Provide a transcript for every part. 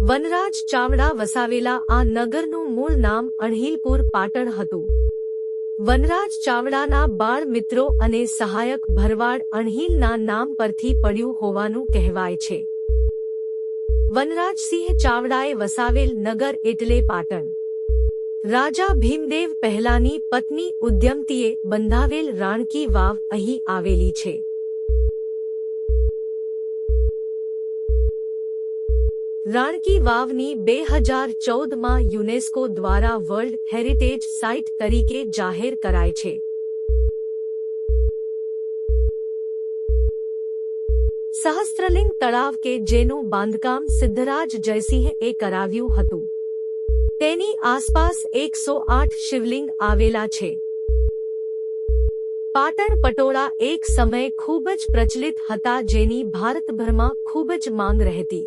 વનરાજ ચાવડા વસાવેલા આ નગરનું મૂળ નામ અણહિલપુર પાટણ હતું. વનરાજ ચાવડાના બાળ મિત્રો અને સહાયક ભરવાડ અણહિલના નામ પરથી પડ્યું હોવાનું કહેવાય છે. વનરાજસિંહ ચાવડાએ વસાવેલ નગર એટલે પાટણ. રાજા ભીમદેવ પહેલાની પત્ની ઉદ્યમતીએ બંધાવેલ રાણકી વાવ અહીં આવેલી છે. રાણકી વાવની બે હજાર ચૌદમાં યુનેસ્કો દ્વારા વર્લ્ડ હેરિટેજ સાઇટ તરીકે જાહેર કરાય છે સહસ્ત્રલિંગ તળાવ કે જેનું બાંધકામ સિદ્ધરાજ જયસિંહે કરાવ્યું હતું તેની આસપાસ એકસો આઠ શિવલિંગ આવેલા છે પાટણ પટોળા એક સમય ખૂબ જ પ્રચલિત હતા જેની ભારતભરમાં ખૂબ જ માંગ રહેતી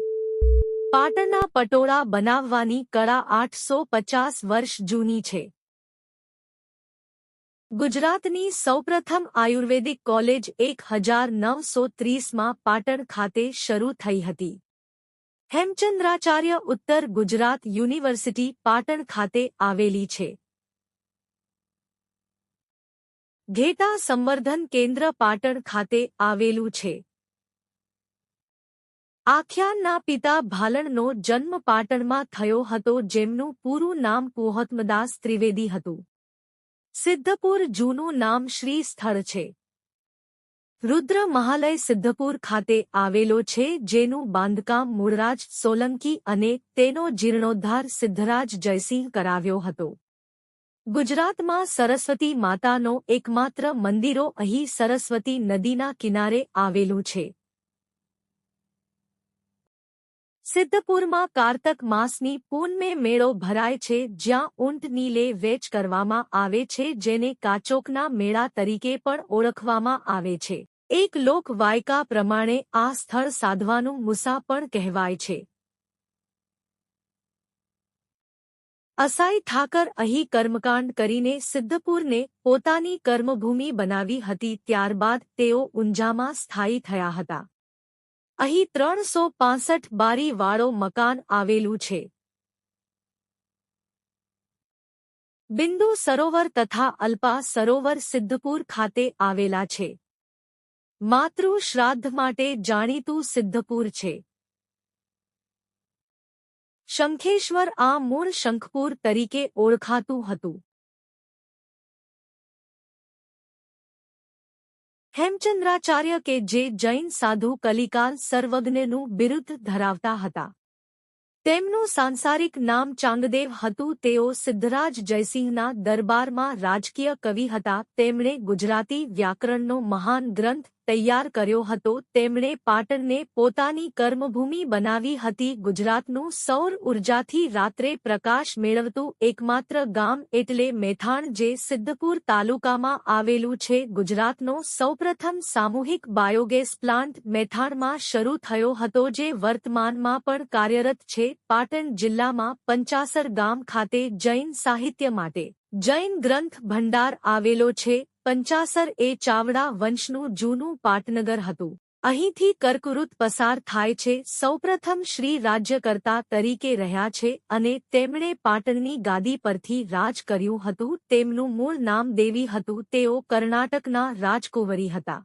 પાટણના પટોળા બનાવવાની કળા આઠસો પચાસ વર્ષ જૂની છે. ગુજરાતની સૌપ્રથમ આયુર્વેદિક કોલેજ એક હજાર નવસો ત્રીસમાં પાટણ ખાતે શરૂ થઈ હતી. હેમચંદ્રાચાર્ય ઉત્તર ગુજરાત યુનિવર્સિટી પાટણ ખાતે આવેલી છે. ઘેટા સંવર્ધન કેન્દ્ર પાટણ ખાતે આવેલું છે. આખ્યાનના પિતા ભાલણનો જન્મ પાટણમાં થયો હતો, જેમનું પૂરું નામ પોહતમદાસ ત્રિવેદી હતું. સિદ્ધપુર જૂનું નામ શ્રી સ્થળ છે. રુદ્ર મહાલય સિદ્ધપુર ખાતે આવેલો છે, જેનું બાંધકામ મૂળરાજ સોલંકી અને તેનો જીર્ણોદ્ધાર સિદ્ધરાજ જયસિંહ કરાવ્યો હતો. ગુજરાતમાં સરસ્વતી માતાનો એકમાત્ર મંદિરો અહીં સરસ્વતી નદીના કિનારે આવેલું છે. સિદ્ધપુરમાં કારતક માસની પૂનમે મેળો ભરાય છે, જ્યાં ઊંટની લે વેચ કરવામાં આવે છે, જેને કાચોકના મેળા તરીકે પણ ઓળખવામાં આવે છે. એક લોક વાયકા પ્રમાણે આ સ્થળ સાધવાનું મુસા પણ કહેવાય છે. અસાઈ ઠાકર અહીં કર્મકાંડ કરીને સિદ્ધપુરને પોતાની કર્મભૂમિ બનાવી હતી, ત્યારબાદ તેઓ ઊંઝામાં સ્થાયી થયા હતા. અહીં ત્રણસો પાસઠ બારીવાળો મકાન આવેલું છે. બિંદુ સરોવર તથા અલ્પા સરોવર સિદ્ધપુર ખાતે આવેલા છે. માતૃ શ્રાદ્ધ માટે જાણીતું સિદ્ધપુર છે. શંખેશ્વર આ મૂળ શંખપુર તરીકે ઓળખાતું હતું. હેમચંદ્રાચાર્ય કે જે જૈન સાધુ કલિકાલ સર્વજ્ઞનું બિરુદ ધરાવતા હતા. તેમનું સાંસારિક નામ ચાંગદેવ હતું, તેઓ સિદ્ધરાજ જયસિંહના દરબારમાં રાજકીય કવિ હતા, તેમણે ગુજરાતી વ્યાકરણનો મહાન ગ્રંથ તૈયાર કર્યો હતો. તેમણે પાટણને પોતાની કર્મભૂમિ બનાવી હતી. ગુજરાતનું સૌર ઉર્જાથી રાત્રે પ્રકાશ મેળવતું એકમાત્ર ગામ એટલે મેથાણ જે સિદ્ધપુર તાલુકામાં આવેલું છે. ગુજરાતનો સૌપ્રથમ સામૂહિક બાયોગેસ પ્લાન્ટ મેથાણમાં શરૂ થયો હતો જે વર્તમાનમાં પણ કાર્યરત છે. પાટણ જિલ્લામાં પંચાસર ગામ ખાતે જૈન સાહિત્ય માટે જૈન ગ્રંથ ભંડાર આવેલો છે. પંચાસર એ ચાવડા વંશનું જૂનું પાટનગર હતું. અહીંથી કર્કવૃત પસાર થાય છે. સૌપ્રથમ શ્રી રાજ્યકર્તા તરીકે રહ્યા છે અને તેમણે પાટણની ગાદી પરથી રાજ કર્યું હતું. તેમનું મૂળ નામ દેવી હતું. તેઓ કર્ણાટકના રાજકુંવરી હતા.